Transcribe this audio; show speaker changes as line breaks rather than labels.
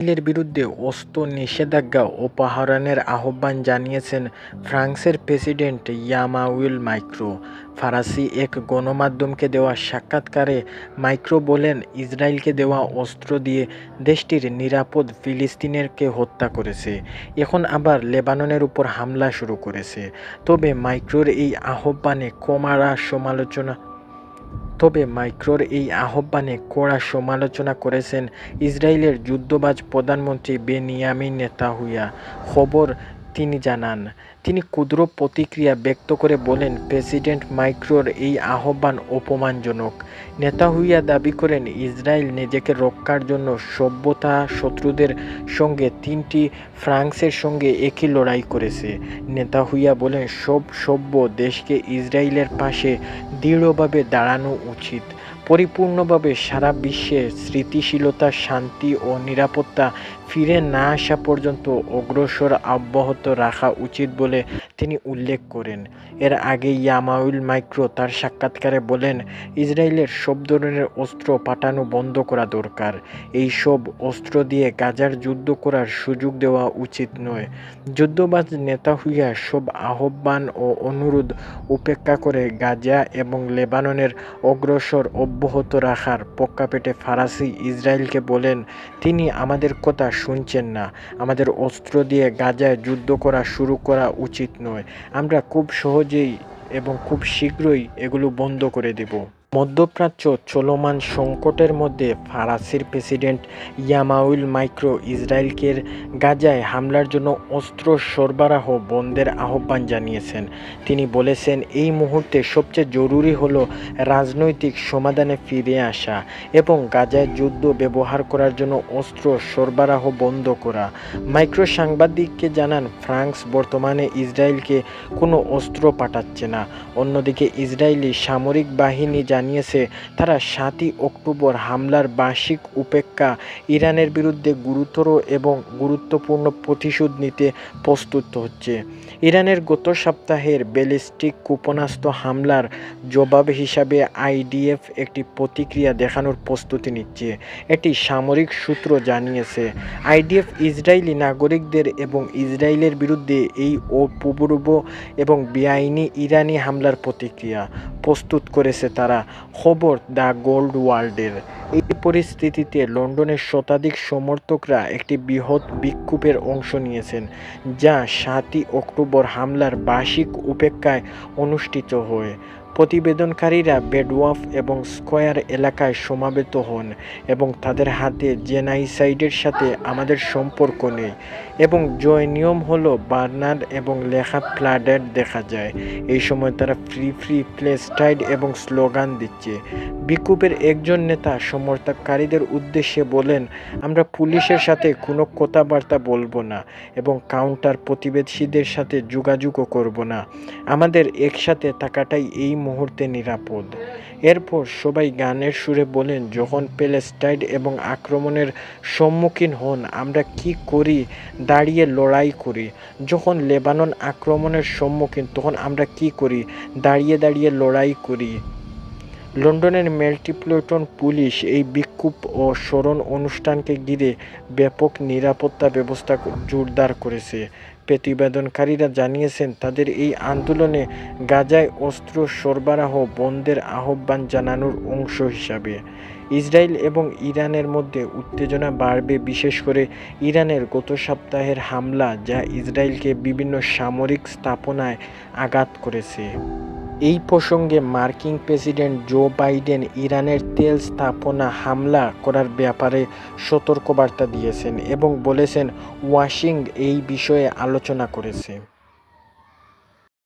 ইসরায়েলের বিরুদ্ধে অস্ত্র নিষেধাজ্ঞা অপহরণের আহ্বান জানিয়েছেন ফ্রান্সের প্রেসিডেন্ট ইয়ামাউল মাইক্রো। ফরাসি এক গণমাধ্যমকে দেওয়া সাক্ষাৎকারে মাইক্রো বলেন, ইসরায়েলকে দেওয়া অস্ত্র দিয়ে দেশটির নিরাপদ ফিলিস্তিনেরকে হত্যা করেছে। এখন আবার লেবাননের উপর হামলা শুরু করেছে। তবে মাইক্রোর এই আহ্বানে কমারা সমালোচনা তবে মাইক্রোর এই আহ্বানে কড়া সমালোচনা করেছেন ইসরায়েলের যুদ্ধবাজ প্রধানমন্ত্রী বেনিয়ামিন নেতাহুয়া। খবর তিনি জানান, তিনি ক্ষুদ্র প্রতিক্রিয়া ব্যক্ত করে বলেন, প্রেসিডেন্ট মাইক্রোর এই আহ্বান অপমানজনক। নেতা হুইয়া দাবি করেন, ইসরায়েল নিজেকে রক্ষার জন্য সভ্যতা শত্রুদের সঙ্গে তিনটি ফ্রান্সের সঙ্গে একই লড়াই করেছে। নেতা হুইয়া বলেন, সব সভ্য দেশকে ইসরায়েলের পাশে দৃঢ়ভাবে দাঁড়ানো উচিত। পরিপূর্ণভাবে সারা বিশ্বে স্মৃতিশীলতা শান্তি ও নিরাপত্তা ফিরে না আসা পর্যন্ত অগ্রসর অব্যাহত রাখা উচিত বলে তিনি উল্লেখ করেন। এর আগে ইয়ামাউল মাইক্রো তার সাক্ষাৎকারে বলেন, ইসরায়েলের সব ধরনের অস্ত্র পাঠানো বন্ধ করা দরকার। এই সব অস্ত্র দিয়ে গাজার যুদ্ধ করার সুযোগ দেওয়া উচিত নয়। যুদ্ধবাজ নেতা হইয়া সব আহ্বান ও অনুরোধ উপেক্ষা করে গাজা এবং লেবাননের অগ্রসর অব্যাহত রাখার পক্কাপেটে ফারাসি ইসরায়েলকে বলেন, তিনি আমাদের কথা শুনছেন না। আমাদের অস্ত্র দিয়ে গাজায় যুদ্ধ করা শুরু করা উচিত নয়। আমরা খুব সহজেই এবং খুব শীঘ্রই এগুলো বন্ধ করে দেব। মধ্যপ্রাচ্য চলমান সংকটের মধ্যে ফরাসির প্রেসিডেন্ট ইয়ামাউল মাইক্রো ইসরায়েলকে গাজায় হামলার জন্য অস্ত্র সরবরাহ বন্ধের আহ্বান জানিয়েছেন। তিনি বলেছেন, এই মুহূর্তে সবচেয়ে জরুরি হল রাজনৈতিক সমাধানে ফিরে আসা এবং গাজায় যুদ্ধ ব্যবহার করার জন্য অস্ত্র সরবরাহ বন্ধ করা। মাইক্রো সাংবাদিককে জানান, ফ্রান্স বর্তমানে ইসরায়েলকে কোনো অস্ত্র পাঠাচ্ছে না। অন্যদিকে ইসরায়েলি সামরিক বাহিনী জানিয়েছে, তারা সাতই অক্টোবর হামলার বার্ষিক উপেক্ষা ইরানের বিরুদ্ধে গুরুতর এবং গুরুত্বপূর্ণ প্রতিশোধ নিতে প্রস্তুত হচ্ছে। ইরানের গত সপ্তাহের ব্যালিস্টিক ক্ষেপণাস্ত্র হামলার জবাব হিসাবে আইডিএফ একটি প্রতিক্রিয়া দেখানোর প্রস্তুতি নিচ্ছে। এটি সামরিক সূত্র জানিয়েছে, আইডিএফ ইসরায়েলি নাগরিকদের এবং ইসরায়েলের বিরুদ্ধে এই অপূর্ব এবং বেআইনি ইরানি হামলার প্রতিক্রিয়া প্রস্তুত করেছে তারা। খবর দ্য গোল্ড ওয়ার্ল্ডের। এই পরিস্থিতিতে লন্ডনের শতাধিক সমর্থকরা একটি বৃহৎ বিক্ষোভের অংশ নিয়েছেন, যা সাতই অক্টোবর হামলার বার্ষিক উপেক্ষায় অনুষ্ঠিত হয়। প্রতিবেদনকারীরা বেডওয়াফ এবং স্কোয়ার এলাকায় সমাবেত হন এবং তাদের হাতে জেনাইসাইডের সাথে আমাদের সম্পর্ক নেই এবং জয় নিয়ম হলো বার্নার এবং লেখা ফ্লাডেড দেখা যায়। এই সময় তারা ফ্রি ফ্রি প্লেস্টাইড এবং স্লোগান দিচ্ছে। বিক্ষোভের একজন নেতা সমর্থককারীদের উদ্দেশ্যে বলেন, আমরা পুলিশের সাথে কোনো কথাবার্তা বলব না এবং কাউন্টার প্রতিবেশীদের সাথে যোগাযোগও করব না। আমাদের একসাথে থাকাটাই এই মুহূর্তে নিরাপদ। এরপর সবাই গানের সুরে বলেন, যখন প্যালেস্টাইন এবং আক্রমণের সম্মুখীন হন, আমরা কি করি? দাঁড়িয়ে লড়াই করি। যখন লেবানন আক্রমণের সম্মুখীন, তখন আমরা কি করি? দাঁড়িয়ে দাঁড়িয়ে লড়াই করি। লন্ডনের মেট্রোপলিটন পুলিশ এই বিক্ষোভ ও স্মরণ অনুষ্ঠানকে ঘিরে ব্যাপক নিরাপত্তা ব্যবস্থা জোরদার করেছে। প্রতিবেদনকারীরা জানিয়েছেন, তাদের এই আন্দোলনে গাজায় অস্ত্র সরবরাহ বন্ধের আহ্বান জানানোর অংশ হিসাবে। ইসরায়েল এবং ইরানের মধ্যে উত্তেজনা বাড়বে, বিশেষ করে ইরানের গত সপ্তাহের হামলা, যা ইসরায়েলকে বিভিন্ন সামরিক স্থাপনায় আঘাত করেছে। এই প্রসঙ্গে মার্কিন প্রেসিডেন্ট জো বাইডেন ইরানের তেল স্থাপনা হামলা করার ব্যাপারে সতর্কবার্তা দিয়েছেন এবং বলেছেন ওয়াশিং এই বিষয়ে আলোচনা করেছে।